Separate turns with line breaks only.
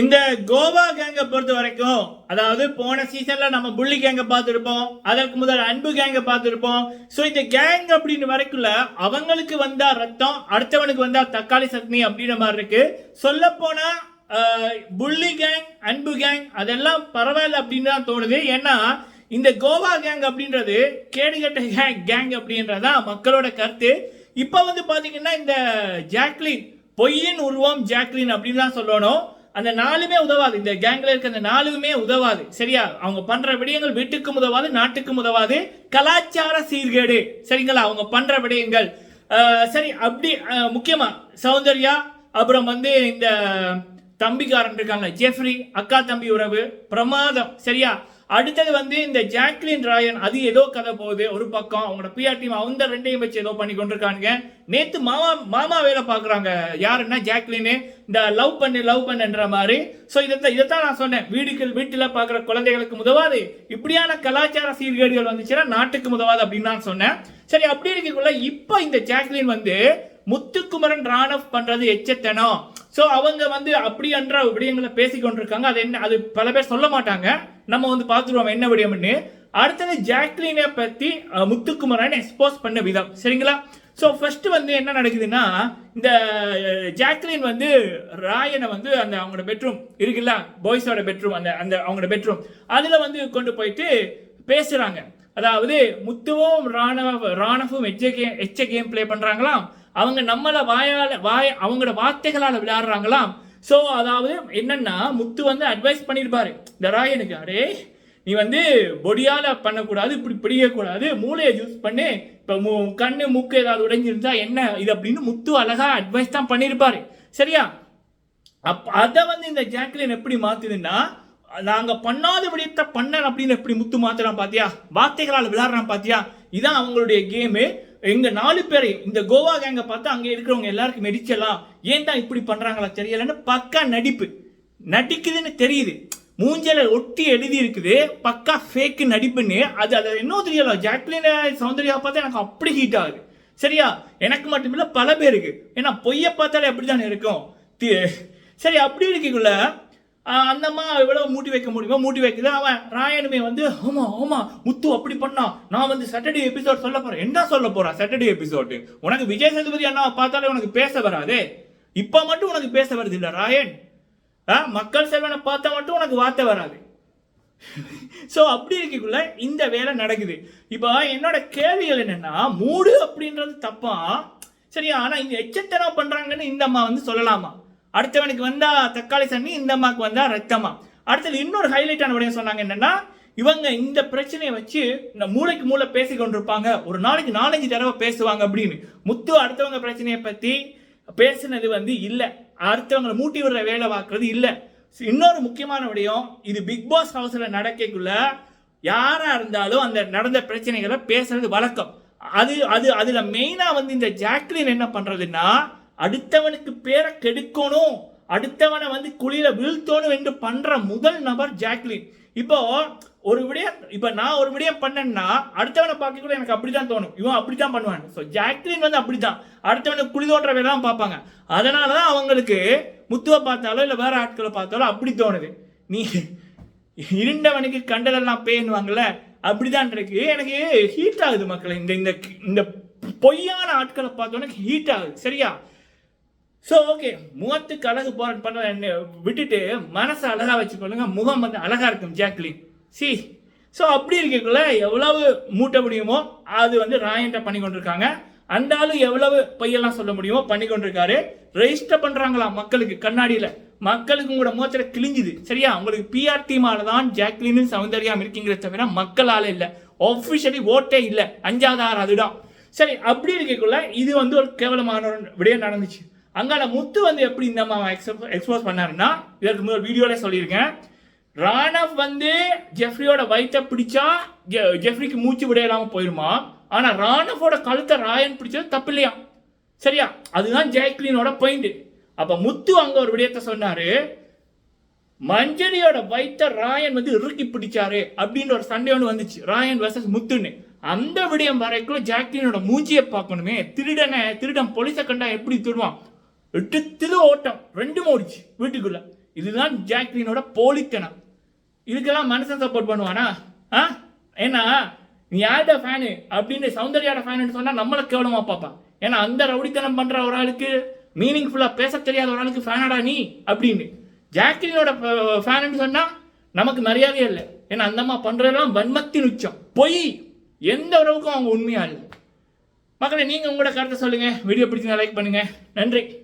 இந்த கோவா கேங்கை பொறுத்த வரைக்கும் அதாவது போன சீசன்ல நம்ம புள்ளி கேங்கை பார்த்துருப்போம் அதற்கு முதல் அன்பு கேங்கை பார்த்துருப்போம். ஸோ இந்த கேங் அப்படின்னு வரைக்குள்ள அவங்களுக்கு வந்தா ரத்தம் அடுத்தவனுக்கு வந்தா தக்காளி சட்னி அப்படின்ற மாதிரி இருக்கு. சொல்ல போனா புள்ளி கேங் அன்பு கேங் அதெல்லாம் பரவாயில்ல அப்படின்னு தான் தோணுது. ஏன்னா இந்த கோவா கேங் அப்படின்றது கேடுகட்ட கேங் கேங் அப்படின்றதான் மக்களோட கருத்து. இப்போ வந்து பார்த்தீங்கன்னா இந்த ஜாக்லின் பொய்யின் உருவம் ஜாக்லின் அப்படின்னு தான் சொல்லணும். அந்த நாலுமே உதவாது. இந்த கேங்ல இருக்க அந்த நாலுமே உதவாது. சரியா? அவங்க பண்ற விடயங்கள் வீட்டுக்கும் உதவாது நாட்டுக்கும் உதவாது. கலாச்சார சீர்கேடு. சரிங்களா? அவங்க பண்ற விடயங்கள். சரி அப்படி முக்கியமா சௌந்தர்யா அப்புறம் வந்து இந்த தம்பிக்காரன் இருக்காங்க ஜெஃப்ரி அக்கா தம்பி உறவு பிரமாதம். சரியா? அடுத்தது வந்து இந்த ஜாக்லின் ராயன் அது ஏதோ கதை போகுது. ஒரு பக்கம் அவங்களோட பிஆர் டீம் அவங்க ரெண்டையும் வச்சு ஏதோ பண்ணி கொண்டிருக்காங்க நேத்து மாமா மாமா வேலை பாக்குறாங்க யாருன்னா ஜாக்லின் இந்த லவ் பண்ணு லவ் பண்ணுன்ற மாதிரி. ஸோ இதை இதைத்தான் நான் சொன்னேன். வீடுக்கு வீட்டில் பார்க்குற குழந்தைகளுக்கு உதவாது இப்படியான கலாச்சார சீர்கேடுகள் வந்துச்சுன்னா நாட்டுக்கு உதவாது அப்படின்னு நான் சொன்னேன். சரி அப்படி இருக்கக்குள்ள இப்போ இந்த ஜாக்லின் வந்து முத்துக்குமரன் ராணவ் பண்றது எச்சத்தனம். ஸோ அவங்க வந்து அப்படி என்ற விடயங்களை பேசிக்கொண்டிருக்காங்க. அது என்ன அது பல பேர் சொல்ல மாட்டாங்க. நம்ம வந்து பார்த்துருவோம் என்ன விடயம்னு. அடுத்தது ஜாக்லினை பற்றி முத்துக்குமரன் எக்ஸ்போஸ் பண்ண விதம். சரிங்களா? ஸோ ஃபர்ஸ்ட் வந்து என்ன நடக்குதுன்னா இந்த ஜாக்லின் வந்து ராயனை வந்து அந்த அவங்களோட பெட்ரூம் இருக்குல்ல பாய்ஸோட பெட்ரூம் அந்த அந்த அவங்களோட பெட்ரூம் அதில் வந்து கொண்டு போயிட்டு பேசுகிறாங்க அதாவது முத்துவும் ராணவ ராணவும் எச்ச கேம் எச்ச கேம் ப்ளே பண்ணுறாங்களாம் அவங்க நம்மளை வாயால் வாய அவங்களோட வார்த்தைகளால் விளையாடுறாங்களாம். ஸோ அதாவது என்னன்னா முத்து வந்து அட்வைஸ் பண்ணியிருப்பாரு இந்த ராயனுக்கு அடே நீ வந்து பொடியால் பண்ணக்கூடாது இப்படி பிடிக்கக்கூடாது மூளையை யூஸ் பண்ணு இப்போ மு கண்ணு மூக்கு ஏதாவது உடைஞ்சிருந்தா என்ன இது அப்படின்னு முத்து அழகா அட்வைஸ் தான் பண்ணியிருப்பாரு சரியா? அப் அதை வந்து இந்த ஜாக்லின் எப்படி மாற்றுதுன்னா நாங்கள் பண்ணாத விடயத்தை பண்ண அப்படின்னு எப்படி முத்து மாத்துறான் பாத்தியா? வார்த்தைகளால் விளாட்றான் பாத்தியா? இதான் அவங்களுடைய கேமு எங்க நாலு பேரை இந்த கோவா கேங்க பார்த்தா அங்க இருக்கிறவங்க எல்லாருக்கும் மெடிச்சலாம் ஏன் தான் இப்படி பண்றாங்களா தெரியலன்னு பக்கா நடிப்பு. நடிக்குதுன்னு தெரியுது. மூஞ்சல ஒட்டி எழுதி இருக்குது. பக்கா ஃபேக்கு நடிப்புன்னு. அது அது இன்னும் தெரியல. ஜாக்லின் சௌந்தர்யா பார்த்தா எனக்கு அப்படி ஹீட் ஆகுது. சரியா? எனக்கு மட்டுமில்ல பல பேருக்கு. ஏன்னா பொய்யை பார்த்தாலே அப்படித்தானே இருக்கும். சரி அப்படி இருக்கக்குள்ள அந்த அம்மா எவ்வளோ மூட்டி வைக்க முடியுமோ மூட்டி வைக்குது அவன் ராயனுமே வந்து ஆமா ஆமாம் முத்து அப்படி பண்ணான் நான் வந்து சாட்டர்டே எபிசோட் சொல்ல போகிறேன் என்ன சொல்ல போகிறான் சாட்டர்டே எபிசோடு உனக்கு விஜய் சேதுபதி அண்ணா பார்த்தாலே உனக்கு பேச வராதே. இப்போ மட்டும் உனக்கு பேச வருது இல்லை ராயன். ஆ, மக்கள் செல்வனை பார்த்தா மட்டும் உனக்கு வார்த்தை வராது. ஸோ அப்படி இருக்கக்குள்ள இந்த வேலை நடக்குது. இப்போ என்னோட கேள்விகள் என்னென்னா மூடு அப்படின்றது தப்பா? சரியா? ஆனால் இங்கே எச்சத்தனம் பண்ணுறாங்கன்னு இந்த அம்மா வந்து சொல்லலாமா? அடுத்தவனுக்கு வந்தால் தக்காளி சட்னி இந்த அம்மாவுக்கு வந்தால் ரத்தமா? அடுத்தது இன்னொரு ஹைலைட்டான விடயம் சொன்னாங்க என்னென்னா இவங்க இந்த பிரச்சனையை வச்சு இந்த மூளைக்கு மூளை பேசி கொண்டிருப்பாங்க. ஒரு நாளைக்கு நாலஞ்சு தடவை பேசுவாங்க அப்படின்னு. முத்து அடுத்தவங்க பிரச்சனையை பற்றி பேசுனது வந்து இல்லை. அடுத்தவங்களை மூட்டி விடுற வேலை பார்க்கறது இல்லை. இன்னொரு முக்கியமான விடயம் இது பிக் பாஸ் ஹவுஸில் நடக்கக்குள்ள யாராக இருந்தாலும் அந்த நடந்த பிரச்சனைகளை பேசுறது வழக்கம். அது அது அதில் மெயினாக வந்து இந்த ஜாக்லின் என்ன பண்ணுறதுன்னா அடுத்தவனுக்கு பேரை கெடுக்கணும் அடுத்தவனை வந்து குழியில வீழ்த்தணும் என்று பண்ற முதல் நபர் ஜாக்லின். இப்போ ஒரு விடயம் இப்ப நான் ஒரு விடயம் பண்ணேன்னா அடுத்தவனை பார்க்க கூட எனக்கு அப்படிதான் தோணும். இவன் அப்படித்தான் பண்ணுவான். ஸோ ஜாக்லின் வந்து அப்படித்தான். அடுத்தவனுக்கு குழி தோன்ற வேலை தான் பார்ப்பாங்க. அதனாலதான் அவங்களுக்கு முத்துவை பார்த்தாலோ இல்ல வேற ஆட்களை பார்த்தாலோ அப்படி தோணுது. நீ இருண்டவனுக்கு கண்டதெல்லாம் பேணுவாங்கல்ல அப்படிதான் இருக்கு. எனக்கு ஹீட் ஆகுது மக்களை. இந்த இந்த இந்த பொய்யான ஆட்களை பார்த்தோன்னே ஹீட் ஆகுது. சரியா? ஸோ ஓகே முகத்துக்கு அழகு போற பண்ண என்ன விட்டுட்டு மனசை அழகாக வச்சுக்கொள்ளுங்க. முகம் வந்து அழகாக இருக்கும் ஜாக்லின் சி ஸோ அப்படி இருக்கக்குள்ள எவ்வளவு மூட்ட முடியுமோ அது வந்து ராயன்ட்ட பண்ணி கொண்டிருக்காங்க. அந்த ஆளு எவ்வளவு பையெல்லாம் சொல்ல முடியுமோ பண்ணி கொண்டிருக்காரு. ரெஜிஸ்டர் பண்ணுறாங்களா மக்களுக்கு கண்ணாடியில். மக்களுக்கு உங்களோட முகத்தில் கிழிஞ்சுது. சரியா? உங்களுக்கு பிஆர் டீமால தான் ஜாக்லினும் சௌந்தர்யா இருக்கீங்கிற தவிர மக்களால் இல்லை. ஒஃபிஷியலி ஓட்டே இல்லை. அஞ்சாவது ஆறு அதுதான். சரி அப்படி இருக்கக்குள்ள இது வந்து ஒரு கேவலமான ஒரு விடயம் நடந்துச்சு. அங்கான முத்து வந்து எப்படி இந்த எக்ஸ்போஸ் பண்ணாருன்னா இதற்கு முதல் வீடியோவில் சொல்லியிருக்கேன். ராணவ் வந்து ஜெஃப்ரியோட வயிற்றை பிடிச்சா ஜெ- ஜெஃப்ரிக்கு மூச்சு விட இல்லாமல் போயிருமா? ஆனால் ராணவோட கழுத்தை ராயன் பிடிச்சது தப்பு இல்லையா சரியா? அதுதான் ஜெயக்லீனோட பாயிண்ட் அப்போ முத்து அங்க ஒரு விடயத்தை சொன்னாரு. மஞ்சரியோட வைத்த ராயன் வந்து இறுக்கி பிடிச்சாரு அப்படின்ற ஒரு சண்டை ஒன்று வந்துச்சு. ராயன் வர்சஸ் முத்துன்னு. அந்த விடயம் வரைக்கும் ஜாக்லினோட மூஞ்சியை பார்க்கணுமே. திருடனை திருடன் போலீஸை கண்டா எப்படி திருடுவான்? எட்டு திரு ஓட்டம். ரெண்டும் ஓடிச்சு வீட்டுக்குள்ள. இதுதான் ஜாக்லினோட போலித்தனம். இதுக்கெல்லாம் மனுஷன் சப்போர்ட் பண்ணுவானா? ஆ? ஏன்னா நீ யார்ட ஃபேனு அப்படின்னு சௌந்தர்யாட ஃபேனுன்னு சொன்னால் நம்மளை கேவலமாக பார்ப்பான் ஏன்னா அந்த ரவுடித்தனம் பண்ணுற ஒரு ஆளுக்கு மீனிங்ஃபுல்லா பேச தெரியாத ஒரு ஆளுக்கு ஃபேனடா நீ? அப்படின்னு. ஜாக்லினோட ஃபேனுன்னு சொன்னால் நமக்கு மரியாதையே இல்லை. ஏன்னா அந்த அம்மா பண்றதெல்லாம் வன்மத்தின் உச்சம். பொய்! எந்த உறவுக்கும் அவங்க உண்மையாக இல்லை. மக்களை நீங்கள் உங்களோட கருத்தை சொல்லுங்கள் வீடியோ பிடிச்சிங்க லைக் பண்ணுங்கள் நன்றி.